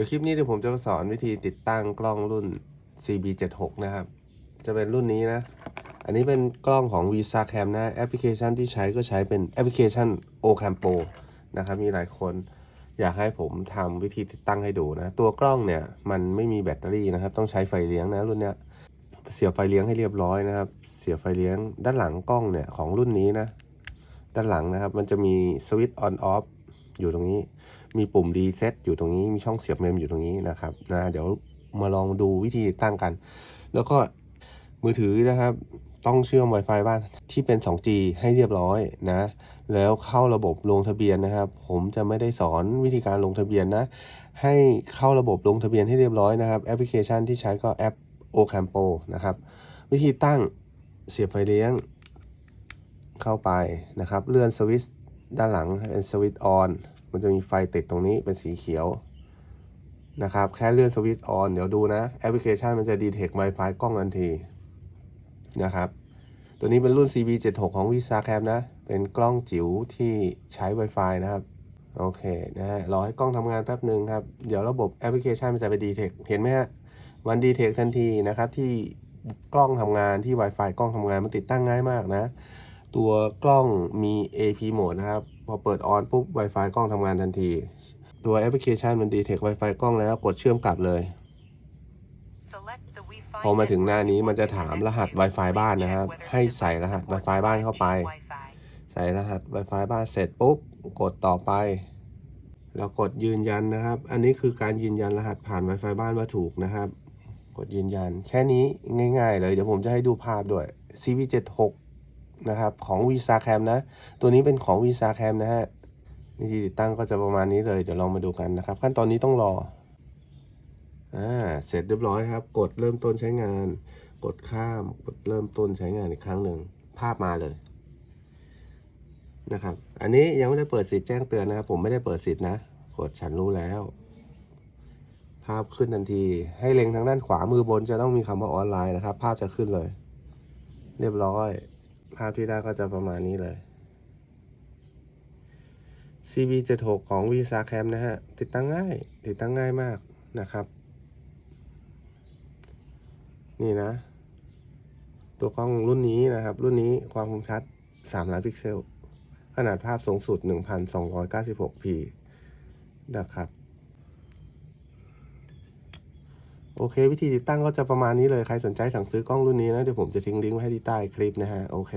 ดี๋ยวคลิปนี้เดี๋ยวผมจะมาสอนวิธีติดตั้งกล้องรุ่น CB76 นะครับ จะเป็นรุ่นนี้นะ อันนี้เป็นกล้องของ Visa Cam นะ แอปพลิเคชันที่ใช้ก็ใช้เป็นแอปพลิเคชัน Ocam Pro นะครับ มีหลายคนอยากให้ผมทำวิธีติดตั้งให้ดูนะ ตัวกล้องเนี่ยมันไม่มีแบตเตอรี่นะครับ ต้องใช้ไฟเลี้ยงนะรุ่นเนี้ย เสียบไฟเลี้ยงให้เรียบร้อยนะครับ เสียบไฟเลี้ยงด้านหลังกล้องเนี่ยของรุ่นนี้นะ ด้านหลังนะครับ มันจะมีสวิตช์ออนออฟ อยู่ตรงนี้ มีปุ่มรีเซ็ตอยู่ตรงนี้ มีช่องเสียบเมมอยู่ตรงนี้นะครับนะเดี๋ยวมาลองดูวิธีตั้งกัน แล้วก็มือถือนะครับ ต้องเชื่อม Wi-Fi บ้านที่เป็น 2G ให้เรียบร้อยนะ แล้วเข้าระบบลงทะเบียนนะครับ ผมจะไม่ได้สอนวิธีการลงทะเบียนนะ ให้เข้าระบบลงทะเบียนให้เรียบร้อยนะครับ แอปพลิเคชันที่ใช้ก็แอป Ocam p o นะครับ วิธีตั้งเสียบไฟเลี้ยงเข้าไปนะครับ เลื่อนสวิตช์ ด้านหลังเป็นสวิตช์ออน มันจะมีไฟติดตรงนี้เป็นสีเขียวนะครับ แค่เลื่อนสวิตช์ออนเดี๋ยวดูนะ แอปพลิเคชันมันจะดีเทค Wi-Fi กล้องทันทีนะครับ ตัวนี้เป็นรุ่น CB76 ของ Visa Cam นะ เป็นกล้องจิ๋วที่ใช้ Wi-Fi นะครับ โอเคนะฮะรอให้กล้องทำงานแป๊บหนึ่งครับ เดี๋ยวระบบแอปพลิเคชันมันจะไปดีเทค เห็นไหมฮะ มันดีเทคทันทีนะครับที่กล้องทำงานที่ Wi-Fi กล้องทำงานมันติดตั้งง่ายมากนะ ตัวกล้องมี AP mode นะครับ พอเปิดออนปุ๊บ Wi-Fi กล้องทำงานทันที ตัวแอปพลิเคชันมันดีเทค Wi-Fi กล้องแล้วกดเชื่อมกลับเลย พอมาถึงหน้านี้มันจะถามรหัส Wi-Fi บ้านนะครับ ให้ใส่รหัส Wi-Fi บ้านเข้าไป ใส่รหัส Wi-Fi บ้านเสร็จปุ๊บ กดต่อไป แล้วกดยืนยันนะครับ อันนี้คือการยืนยันรหัสผ่าน Wi-Fi บ้านว่าถูกนะครับ กดยืนยัน แค่นี้ง่าย ๆ เลยเดี๋ยวผมจะให้ดูภาพด้วย CV76 นะครับของ Visa Cam นะ ตัวนี้เป็นของ Visa Cam นะฮะวิธีติดตั้งก็จะประมาณนี้เลย เดี๋ยวลองมาดูกันนะครับ ขั้นตอนนี้ต้องรออ่าเสร็จเรียบร้อยครับ กดเริ่มต้นใช้งาน กดข้ามกดเริ่มต้นใช้งานอีกครั้งหนึ่งภาพมาเลยนะครับ อันนี้ยังไม่ได้เปิดสิทธิ์แจ้งเตือนนะครับ ผมไม่ได้เปิดสิทธิ์นะ กดฉันรู้แล้ว ภาพขึ้นทันที ให้เล็งทางด้านขวามือบนจะต้องมีคำว่าออนไลน์นะครับ ภาพจะขึ้นเลย เรียบร้อย ภาพที่ได้ก็จะประมาณนี้เลย CB76 ของ Visa Cam นะฮะ ติดตั้งง่าย ติดตั้งง่ายมากนะครับ นี่นะ ตัวกล้องรุ่นนี้นะครับ รุ่นนี้ความคมชัด 3 ล้านพิกเซล ขนาดภาพสูงสุด 1296p นะครับ โอเค วิธีติดตั้งก็จะประมาณนี้เลย ใครสนใจสั่งซื้อกล้องรุ่นนี้นะ เดี๋ยวผมจะทิ้งลิงก์ไว้ให้ที่ใต้คลิปนะฮะ โอเค